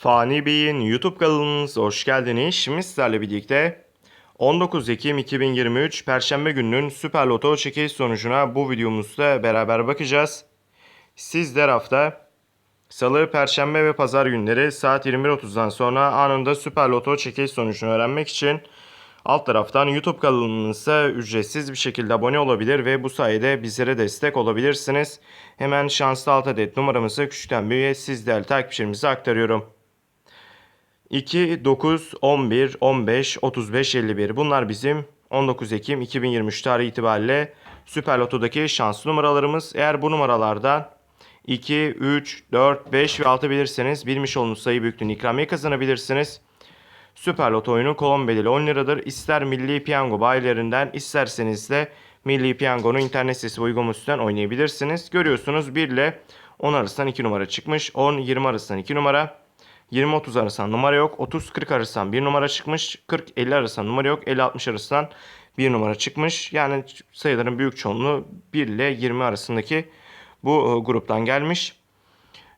Fani Bey'in YouTube kanalınıza hoş geldiniz. Şimdi sizlerle birlikte 19 Ekim 2023 Perşembe gününün Süper Loto çekiliş sonucuna bu videomuzda beraber bakacağız. Sizler hafta Salı, Perşembe ve Pazar günleri saat 21.30'dan sonra anında Süper Loto çekiliş sonucunu öğrenmek için alt taraftan YouTube kanalımıza ücretsiz bir şekilde abone olabilir ve bu sayede bizlere destek olabilirsiniz. Hemen şanslı alt adet numaramızı küçükten büyüğe siz değerli takipçilerimize aktarıyorum. 2, 9, 11, 15, 35, 51. Bunlar bizim 19 Ekim 2023 tarihi itibariyle Süper Loto'daki şanslı numaralarımız. Eğer bu numaralardan 2, 3, 4, 5 ve 6 bilirseniz bilmiş olduğunuz sayı büyüklüğünü ikramiye kazanabilirsiniz. Süper Loto oyunu kolon bedeli 10 liradır. İster Milli Piyango bayilerinden isterseniz de Milli Piyango'nun internet sitesi uygulamasından oynayabilirsiniz. Görüyorsunuz 1 ile 10 arasından 2 numara çıkmış. 10-20 arasından 2 numara. 20-30 arasından numara yok. 30-40 arasından 1 numara çıkmış. 40-50 arasından numara yok. 50-60 arasından 1 numara çıkmış. Yani sayıların büyük çoğunluğu 1 ile 20 arasındaki bu e, gruptan gelmiş.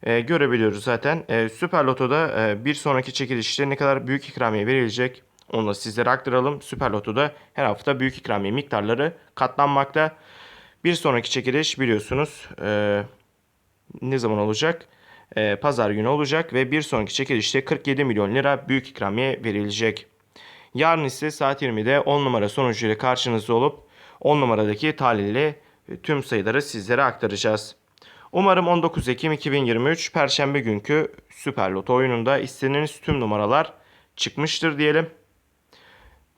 E, görebiliyoruz zaten. E, Süper Loto'da e, bir sonraki çekilişte ne kadar büyük ikramiye verilecek onu da sizlere aktaralım. Süper Loto'da her hafta büyük ikramiye miktarları katlanmakta. Bir sonraki çekiliş biliyorsunuz e, ne zaman olacak? E, Pazar günü olacak ve bir sonraki çekilişte 47 milyon lira büyük ikramiye verilecek. Yarın ise saat 20'de 10 numara sonucuyla karşınızda olup 10 numaradaki talihli e, tüm sayıları sizlere aktaracağız. Umarım 19 Ekim 2023 Perşembe günkü Süper Loto oyununda istediğiniz tüm numaralar çıkmıştır diyelim.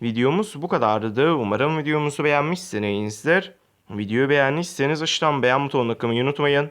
Videomuz bu kadardı. Umarım videomuzu beğenmişsinizdir. Videoyu beğendiyseniz aşağıdan beğen butonuna tıklamayı unutmayın.